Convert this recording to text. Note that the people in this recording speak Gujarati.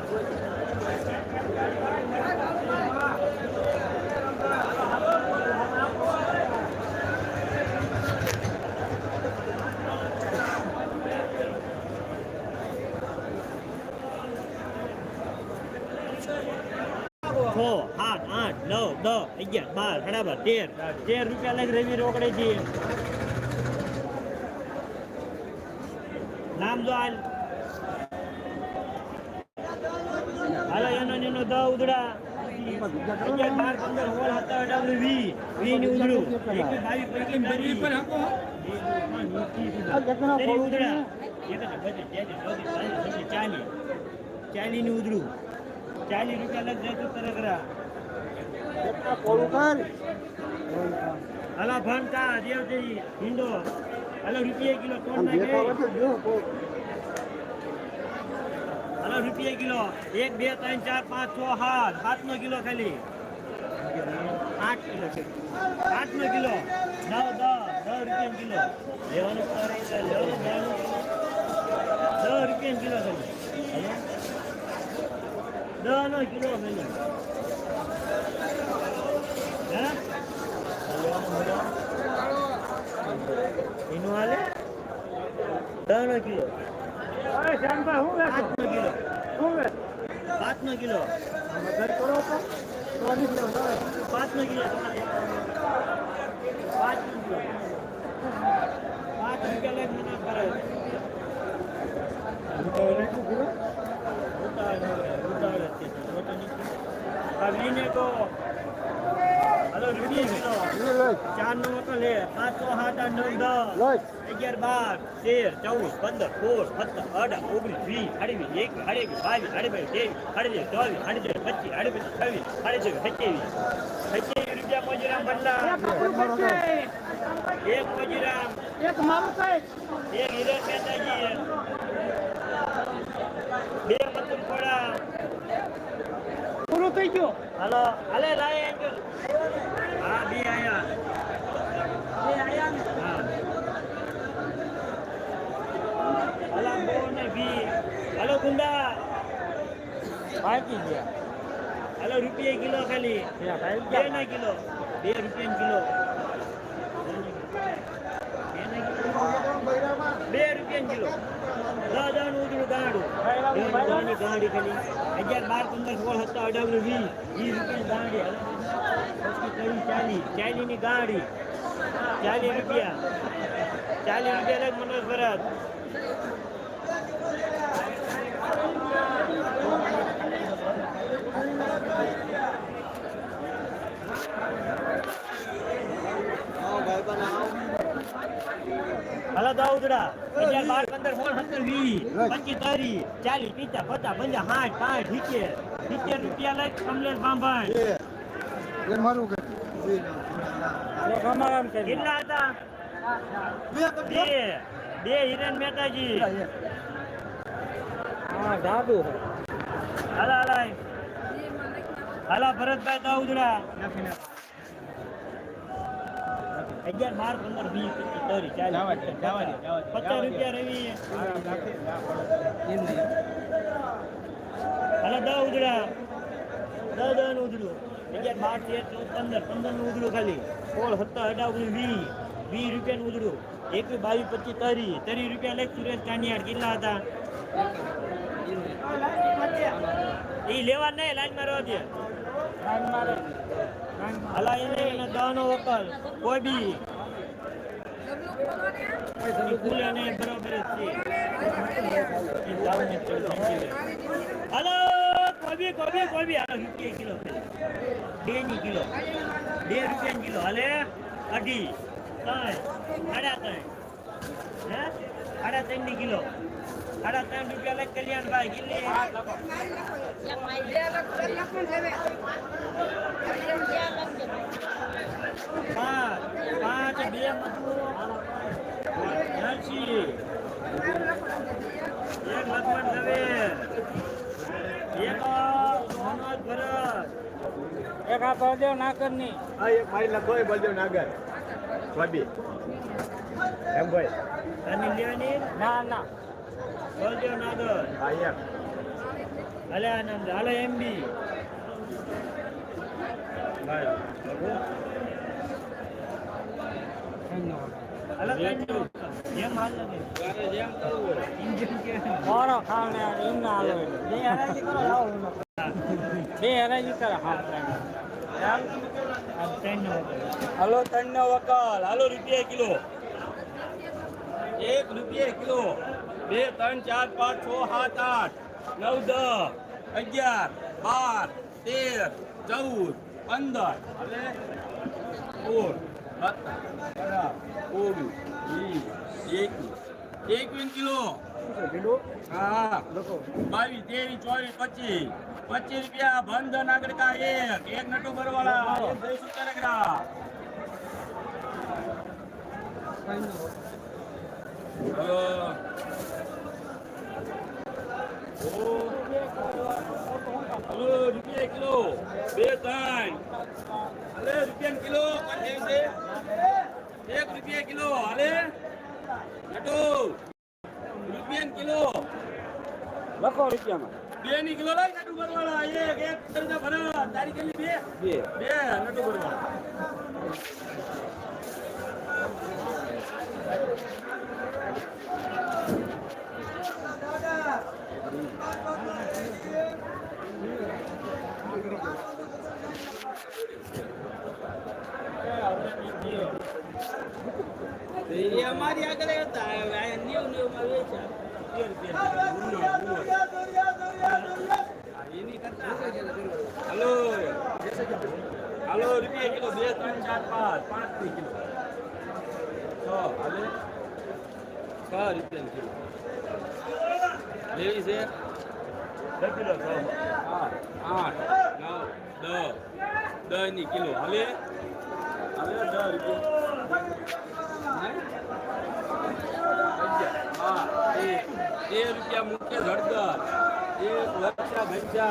છ સાત આઠ નવ દસ અગિયાર બાર સાડા તેર તેર રૂપિયા લાગે રવિ રોકડે છીએ નામ જો વી વી ની ચાલીસ રૂપિયા લગ જાય તો તરકરા હલો ભણતા દેવજી હિંડો. હલો રૂપિયા કિલો કોણ નાખે? હલો રૂપિયા કિલો. એક બે ત્રણ ચાર પાંચ છ સાત. સાત નો કિલો ખાલી. આઠ કિલો છે. આઠ નો કિલો. નવ દસ. દસ રૂપિયા કિલો. લેવાનું દસ રૂપિયા કિલો ખાલી. દસ નો કિલો ખાલી. એનું હાલે દસ કિલો કિલો પાંચ નો કિલો પાંચ નો કિલો પાંચ નો કિલો પાંચ કિલો પાંચ રૂપિયા લાખ મને કરે ઉતાવળ ઉતાવળ વીને તો હલો રૂપિયા ચાર નો તો લે. પાંચ સો સાત આઠ નવ દસ. અગિયાર બાર તેર ચૌદ પંદર સોળ સત્તર અઢાર ઓગણીસ વીસ અઢીવીસ એક અઢીવીસ બાવીસ અઢીબાવીસ ત્રેવીસ અઢીવીસ ચોવીસ અઢીત્રીસ પચીસ અઢીવીસ છવ્વીસ અઢીત્રીસ સત્યાવીસ. સત્યાવીસ રૂપિયા મોજીરામ બદલા એક મોજીરામ એક મારું કઈ. એક હિરલ મહેતાજી બે મતુલ ખોડા પૂરું થઈ ગયું. હાલો હાલે રાય એન્જલ. હા બી આયા. હા હાલા બો ને બી. હાલો ગુંડા. બાકી ગયા. હાલો રૂપિયા કિલો ખાલી. બે ના કિલો. બે રૂપિયા કિલો. બે રૂપિયા કિલો દાદાનું ઉજળું ગાંડું દાદાની ગાંડી ખાલી. અગિયાર બાર પંદર સોળ સત્તર અઢાર વીસ વીસ રૂપિયા ગાંડી. પછી કરી ચાલી? ચાલીની ગાડી. ચાલીસ રૂપિયા. ચાલીસ રૂપિયા લાગ મનોજ ભરત હલો દાઉદડા અગિયાર બાર પંદર સોળ સત્તર વીસ પચીસ ત્રીસ ચાલીસ પીતા પચાસ પંજા સાઠ સાઠ સિત્તેર સિત્તેર રૂપિયા લાગ કમલેશ કે. કેટલા હતા? બે બે. હિરેન મહેતાજી. હા જાદુ હાલા હાલા. હાલા ભરતભાઈ દાઉદડા અગિયાર બાર પંદર વીસ ત્રીસ ચાલીસ. પચાસ રૂપિયા રવિ હાલા દસ ઉજળા. દસ દસનું ઉજળું. અગિયાર બાર તેર ચૌદ પંદર. પંદરનું ઉજળું ખાલી. સોળ સત્તર અઢાર ઓગણીસ વીસ વીસ રૂપિયાનું ઉજળું. એકવીસ બાવીસ પચીસ તરી. તરી રૂપિયા લેખ સુરેશ કાનિયાર કેટલા હતા? એ લેવા નહીં લાઈનમાં રહો દે. હલા એને અને દવાનો વકલ, કોઈ બી. એ કુલ એને બરોબર છે. હલો કોબી કોબી કોબી હાલો, રૂપિયા કિલો. બે કિલો. બે રૂપિયા કિલો. હાલે? અઢી. ત્રણ. સાડા ત્રણ. હે? સાડા ત્રણની કિલો. સાડા ત્રણ રૂપિયા લખ કલ્યાણભાઈ કિલ્લી. પાંચ પાંચ બે મજૂર. એક લક્ષ્મણ ઝવેર એક ભરત. એક આ બળદેવ નાગરની. આ એક મારી લખો એ બળદેવ નાગર. સ્વાબી એમ ભાઈ. અને લેવાની ના ના. બોલજો નાગર. હા હાલે આનંદ હાલે એમ બે હરાજી કરો લાવો એનો. બે હરાજી કરે ત્રણ. નો હાલો ત્રણ નો વકલ. હાલો રૂપિયા કિલો. એક રૂપિયે કિલો. બે, ત્રણ, ચાર, પાંચ, છ, સાત, આઠ, નવ, દસ, અગિયાર, બાર, તેર, ચૌદ, પંદર સોળ, સત્તર ઓગણીસ, વીસ, એકવીસ એકવીસ કિલો. હા. બાવીસ, ત્રેવીસ, ચોવીસ, પચીસ પચીસ રૂપિયા, બંધ નાગરિકા એક એક નટુ ભરવાળા રૂપિયા કિલો બે ત્રણ હાલે રૂપિયા કિલો એક રૂપિયા કિલો હાલે નટુ રૂપિયા કિલો લખો રૂપિયામાં બે ની કિલો લઈ નટુ ભરવાળા એક એક તરતા ભરા તારી અમારી આગળ હતા નેવ નેવમાં વેચ્યા. હલો. હલો, રૂપિયા કિલો, બે, ત્રણ, ચાર, પાંચ. પાંચની કિલો. છ, હાલે. છ રૂપિયા કિલો. લેવી છે? દસ દસની કિલો હાલે હાલે દસ રૂપિયા તેર. રૂપિયા મુકેશ હળદર એક વર્ષા ઘંટા